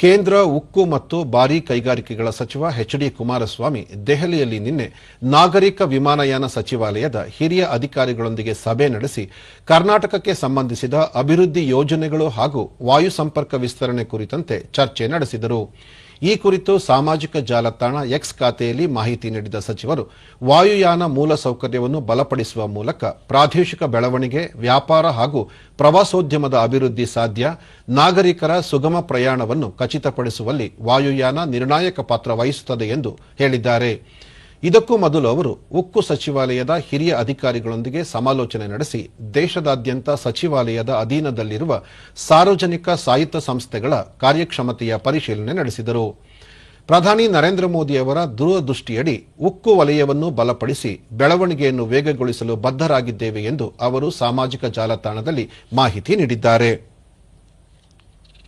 ಕೇಂದ್ರ ಉಕ್ಕು ಮತ್ತು ಭಾರೀ ಕೈಗಾರಿಕೆಗಳ ಸಚಿವ ಎಚ್ ಡಿ ಕುಮಾರಸ್ವಾಮಿ ದೆಹಲಿಯಲ್ಲಿ ನಿನ್ನೆ ನಾಗರಿಕ ವಿಮಾನಯಾನ ಸಚಿವಾಲಯದ ಹಿರಿಯ ಅಧಿಕಾರಿಗಳೊಂದಿಗೆ ಸಭೆ ನಡೆಸಿ ಕರ್ನಾಟಕಕ್ಕೆ ಸಂಬಂಧಿಸಿದ ಅಭಿವೃದ್ಧಿ ಯೋಜನೆಗಳು ಹಾಗೂ ವಾಯು ಸಂಪರ್ಕ ವಿಸ್ತರಣೆ ಕುರಿತಂತೆ ಚರ್ಚೆ ನಡೆಸಿದರು. ಈ ಕುರಿತು ಸಾಮಾಜಿಕ ಜಾಲತಾಣ ಎಕ್ಸ್ ಖಾತೆಯಲ್ಲಿ ಮಾಹಿತಿ ನೀಡಿದ ಸಚಿವರು, ವಾಯುಯಾನ ಮೂಲಸೌಕರ್ಯವನ್ನು ಬಲಪಡಿಸುವ ಮೂಲಕ ಪ್ರಾದೇಶಿಕ ಬೆಳವಣಿಗೆ, ವ್ಯಾಪಾರ ಹಾಗೂ ಪ್ರವಾಸೋದ್ಯಮದ ಅಭಿವೃದ್ಧಿ ಸಾಧ್ಯ, ನಾಗರಿಕರ ಸುಗಮ ಪ್ರಯಾಣವನ್ನು ಖಚಿತಪಡಿಸುವಲ್ಲಿ ವಾಯುಯಾನ ನಿರ್ಣಾಯಕ ಪಾತ್ರ ವಹಿಸುತ್ತದೆ ಎಂದು ಹೇಳಿದ್ದಾರೆ. ಇದಕ್ಕೂ ಮೊದಲು ಅವರು ಉಕ್ಕು ಸಚಿವಾಲಯದ ಹಿರಿಯ ಅಧಿಕಾರಿಗಳೊಂದಿಗೆ ಸಮಾಲೋಚನೆ ನಡೆಸಿ ದೇಶದಾದ್ಯಂತ ಸಚಿವಾಲಯದ ಅಧೀನದಲ್ಲಿರುವ ಸಾರ್ವಜನಿಕ ಸಾಹಿತ್ಯ ಸಂಸ್ಥೆಗಳ ಕಾರ್ಯಕ್ಷಮತೆಯ ಪರಿಶೀಲನೆ ನಡೆಸಿದರು. ಪ್ರಧಾನಿ ನರೇಂದ್ರ ಮೋದಿ ಅವರ ದೂರದೃಷ್ಟಿಯಡಿ ಉಕ್ಕು ವಲಯವನ್ನು ಬಲಪಡಿಸಿ ಬೆಳವಣಿಗೆಯನ್ನು ವೇಗಗೊಳಿಸಲು ಬದ್ಧರಾಗಿದ್ದೇವೆ ಎಂದು ಅವರು ಸಾಮಾಜಿಕ ಜಾಲತಾಣದಲ್ಲಿ ಮಾಹಿತಿ ನೀಡಿದ್ದಾರೆ.